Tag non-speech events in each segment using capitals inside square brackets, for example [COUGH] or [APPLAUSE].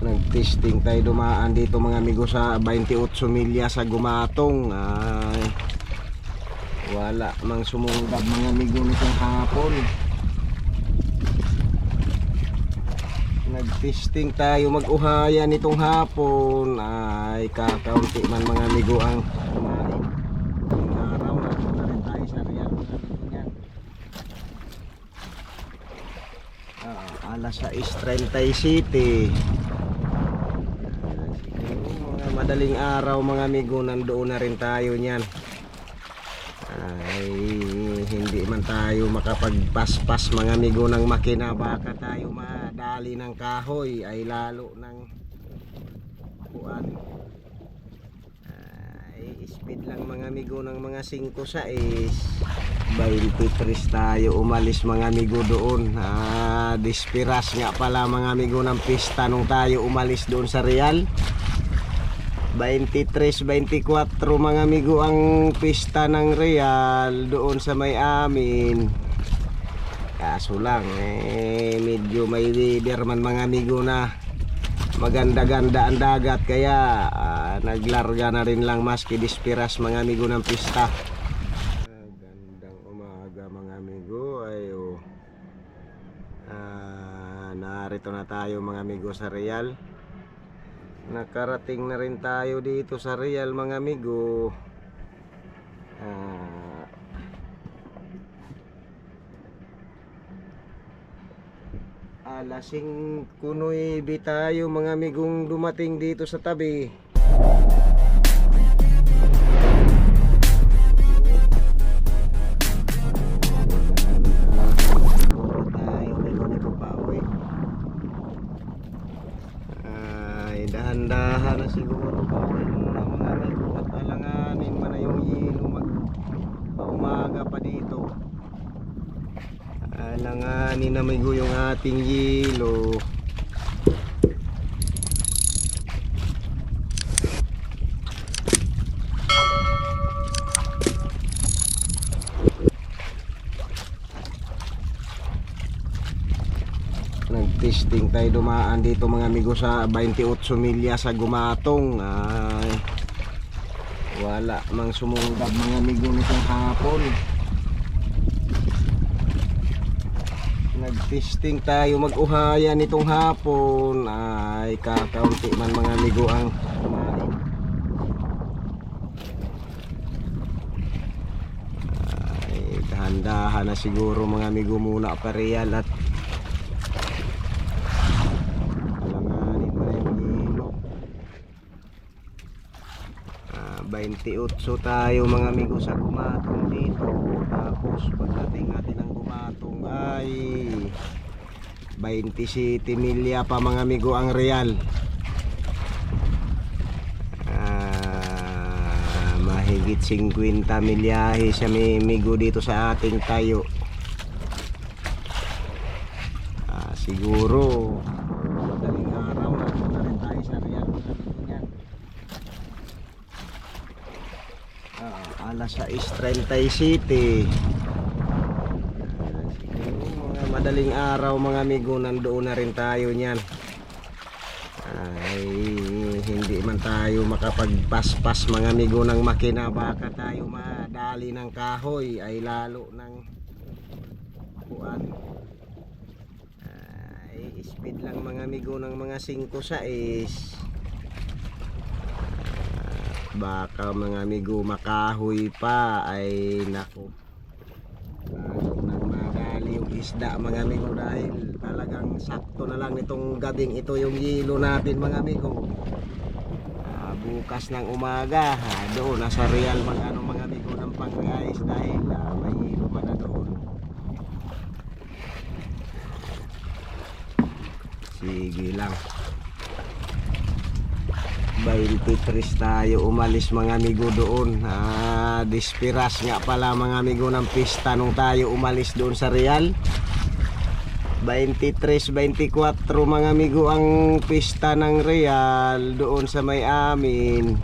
Nag-testing tayo dumaan dito mga amigo sa 28 milya sa Gumatong. Ay, wala mang sumunggab mga amigo nitong hapon. Nag-testing tayo mag-uhaya nitong hapon. Ay, kakaunti man mga amigo ang kumain. Araw na tayo sa niyan. Ah, alas 6.37 mga madaling araw mga amigo. Nandoon na rin tayo niyan. Ay hindi man tayo makapagpaspas mga amigo ng makina. Baka tayo madali ng kahoy ay lalo ng kuan ay speed lang mga amigo ng mga 5 sa is 23 tayo umalis mga amigo doon. Ah, dispiras nga pala mga amigo ng pista nung tayo umalis doon sa Real 23-24 mga amigo ang pista ng Real doon sa may amin. Kaso lang eh medyo may leader man mga amigo na maganda-ganda ang dagat. Kaya ah, naglarga na rin lang maski dispiras mga amigo ng pista. Gandang umaga mga amigo. Ayo ah, narito na tayo mga amigo sa Real nakarating na rin tayo dito sa Real mga amigo. Ah, alasing kunoy tayo mga amigong dumating dito sa tabi ating yelo Nag-testing tayo dumaan dito mga amigo sa 28 milya sa Gumatong. Ay, wala mang sumunggab mga amigo nitong hapon. Nag-testing tayo mag-uhaya nitong hapon. Ay, kakaunti man mga amigo ang kumain. Ay, na siguro mga amigo muna pa real at Alanganin na yung hilo. Ah, 28 tayo mga amigo sa gumatong dito. Tapos pagdating natin ng gumatong ay 27 milya pa mga amigo ang real. Ah, mahigit 50 milyahe sa may migo dito sa ating tayo. Ah, siguro madaling araw na rin tayo sa Real amigo. Ah, alas 6.37 Ah, siguro mga madaling araw mga amigo. Nandoon na rin tayo niyan. Ay hindi man tayo makapagpaspas mga amigo ng makina. Baka tayo madali ng kahoy. Ay lalo ng kuan ay speed lang mga amigo ng mga 5 sa is. Baka mga amigo makahoy pa. Ay nako lalo nang madali yung isda mga amigo dahil talagang sakto na lang nitong gabing ito yung yelo natin mga amigo. Ah, bukas ng umaga ha, doon nasa real mag ano mga amigo ng pangayos dahil ah, may yelo pa na doon. Sige lang 23 tayo umalis mga amigo doon. Ah, dispiras nga pala mga amigo ng pista nung tayo umalis doon sa Real. 23-24 mga amigo ang pista ng Real doon sa may amin.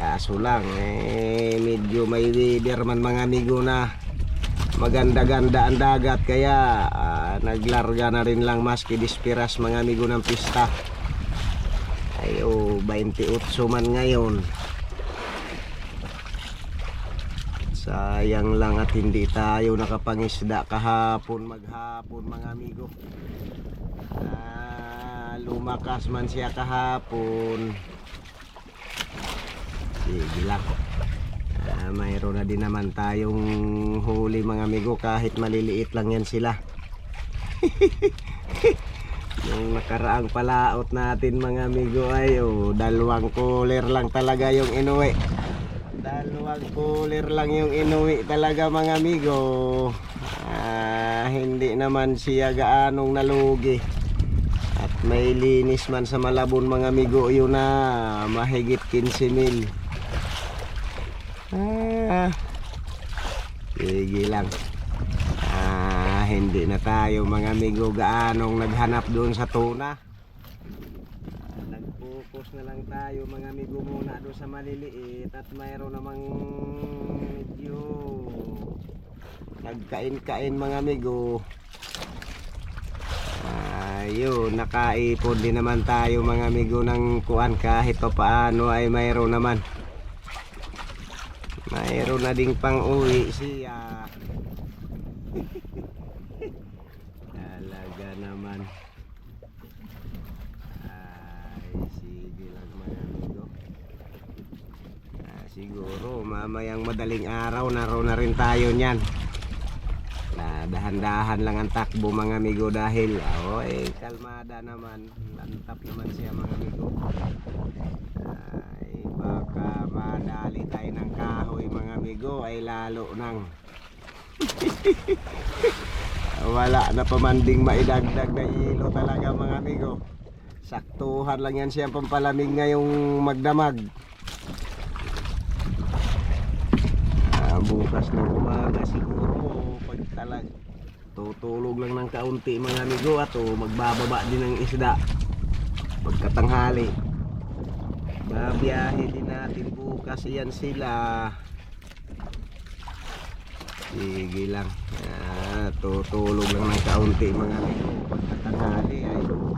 Kaso lang eh medyo may leader man mga amigo na maganda-ganda ang dagat. Kaya ah, naglarga na rin lang maski dispiras mga amigo ng pista Ay, oh, 28 man ngayon. Sayang lang at hindi tayo nakapangisda kahapon maghapon mga amigo. Ah, lumakas man siya kahapon. Sige lang. Ah, mayroon na din naman tayong huli mga amigo kahit maliliit lang yan sila. [LAUGHS] Yung nakaraang palaot natin mga amigo ay oh, dalawang cooler lang talaga yung inuwi. Dalawang cooler lang yung inuwi talaga mga amigo. Ah, hindi naman siya gaanong nalugi. At may linis man sa Malabon mga amigo yun na mahigit 15 mil. Ah, sige lang. Hindi na tayo mga amigo gaanong naghanap doon sa tuna. Nag-focus na lang tayo mga amigo muna doon sa maliliit at mayroon namang medyo nagkain-kain mga amigo. Ayun, nakaipon din naman tayo mga amigo ng kuan kahit pa paano ay mayroon naman. Mayroon na ding pang uwi siya. [LAUGHS] Talaga naman. Ay, sige lang mga amigo. Ah, siguro mamayang madaling araw naroon na rin tayo niyan. Na dahan-dahan lang ang takbo mga amigo dahil oh, eh, kalmada naman. Lantap naman siya mga amigo. Ay, baka madali tayo ng kahoy mga amigo ay lalo nang [LAUGHS] wala na pamanding maidagdag na ilo talaga mga amigo. Saktuhan lang yan siya pampalamig ngayong magdamag. Ah, bukas ng umaga siguro pag talag tutulog lang ng kaunti mga amigo at oh, magbababa din ng isda. Pagkatanghali. Babiyahe din natin bukas yan sila. Sige lang. Ah, tutulog lang ng kaunti mga amigo pagkatanghali ay ah,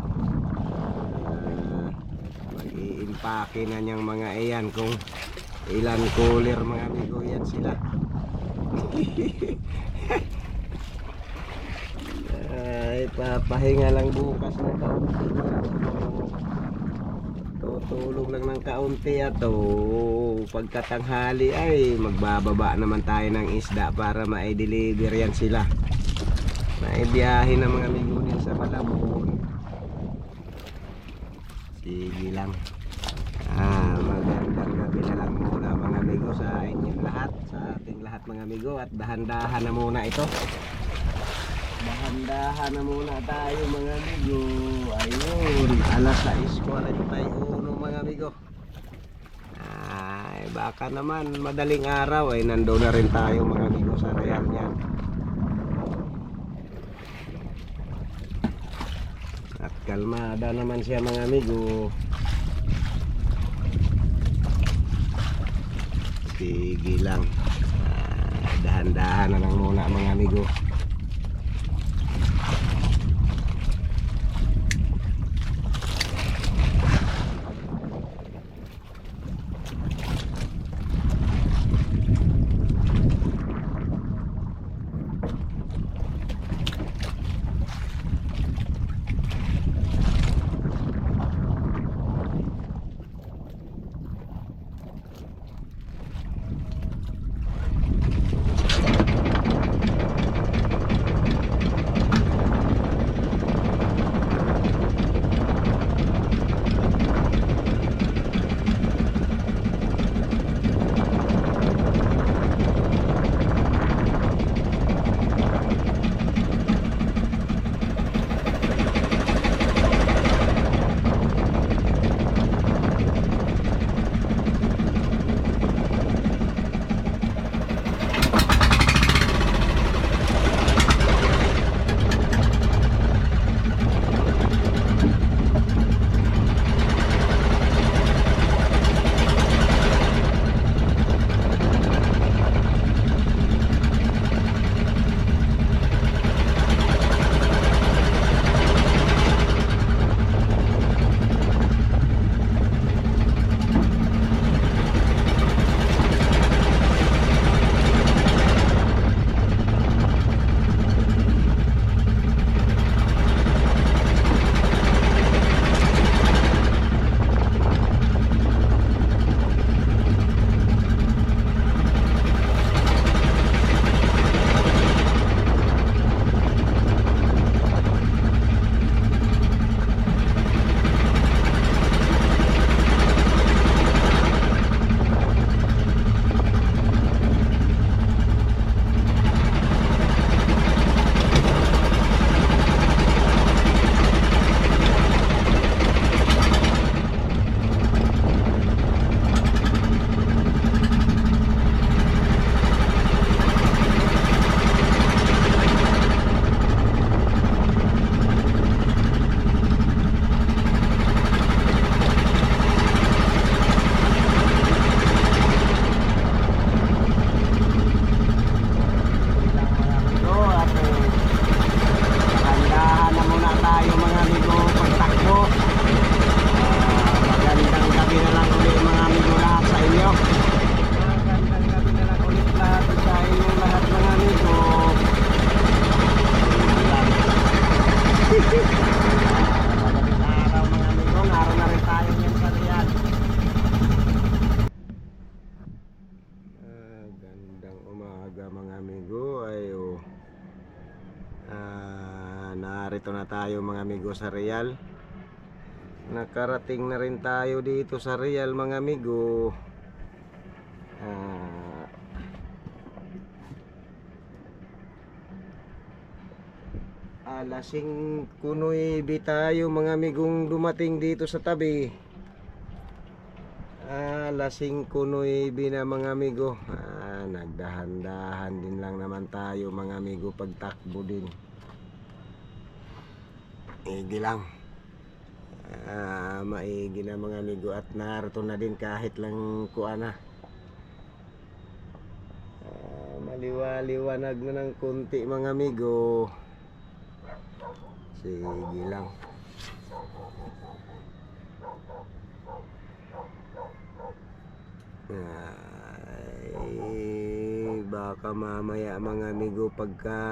mag-iimpake na niyang mga iyan kung ilan cooler mga amigo yan sila. [LAUGHS] Ay papahinga lang bukas ng kaunti tutulog lang ng kaunti at oh, pagkatanghali ay magbababa naman tayo ng isda para ma-deliver yan sila maibiyahe ng mga amigo din sa Malabon. Sige lang. Ah, magandang gabi na lang muna mga amigo sa inyong lahat sa ating lahat mga amigo at dahan-dahan na muna ito. Dahan-dahan na muna tayo mga amigo. Ayun alas 6 41 mga amigo. Ay baka naman madaling araw ay nandoon na rin tayo mga amigo sa real niyan at kalmada naman siya mga amigo. Sige lang. Ah, dahan-dahan na lang muna mga amigo narito na tayo mga amigo sa Real. Nakarating na rin tayo dito sa Real mga amigo. Ah, alasing kunoy tayo mga amigong dumating dito sa tabi. Alasing kunoy na mga amigo. Ah, nagdahan-dahan din lang naman tayo mga amigo pagtakbo din. Igi lang. Ah, maigi na mga amigo at narito na din kahit lang kuana. Ah, maliwa-liwanag na ng kunti mga amigo. Sige lang. Ay, baka mamaya mga amigo pagka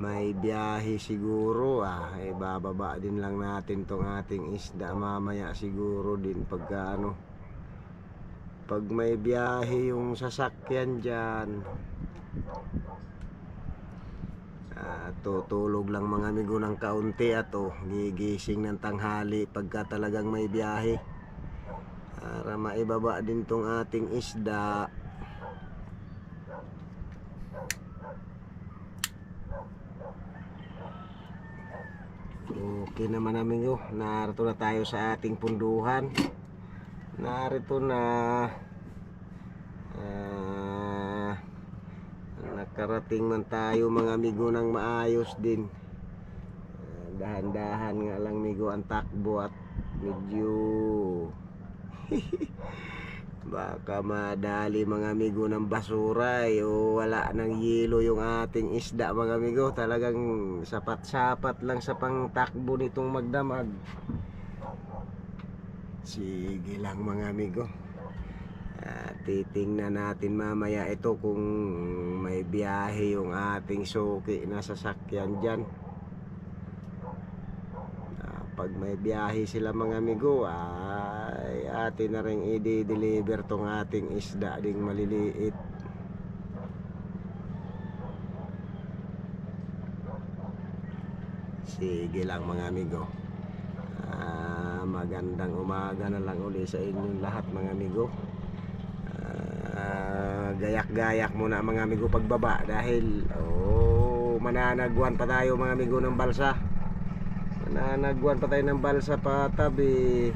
may biyahe siguro ah. Eh bababa din lang natin tong ating isda. Mamaya siguro din pagka ano pag may biyahe yung sasakyan dyan Ah, tutulog lang mga amigo ng kaunti at oh, gigising ng tanghali pagka talagang may biyahe. Para maibaba din tong ating isda Okay naman amigo, narito na tayo sa ating punduhan. Narito na ah, nakarating man tayo mga amigo ng maayos din. Ah, dahan-dahan nga lang amigo ang takbo at medyo [LAUGHS] baka madali mga amigo ng basura eh, o wala nang yelo yung ating isda mga amigo. Talagang sapat-sapat lang sa pangtakbo nitong magdamag. Sige lang mga amigo. Ah, titingnan natin mamaya ito kung may biyahe yung ating suki na sasakyan dyan. Ah, pag may biyahe sila mga amigo ay atin na rin i-deliver tong ating isda ding maliliit. Sige lang mga amigo. Ah, magandang umaga na lang uli sa inyong lahat mga amigo. Ah, gayak-gayak muna mga amigo pagbaba dahil oh, mananagwan pa tayo mga amigo ng balsa. Mananagwan pa tayo ng balsa pa tabi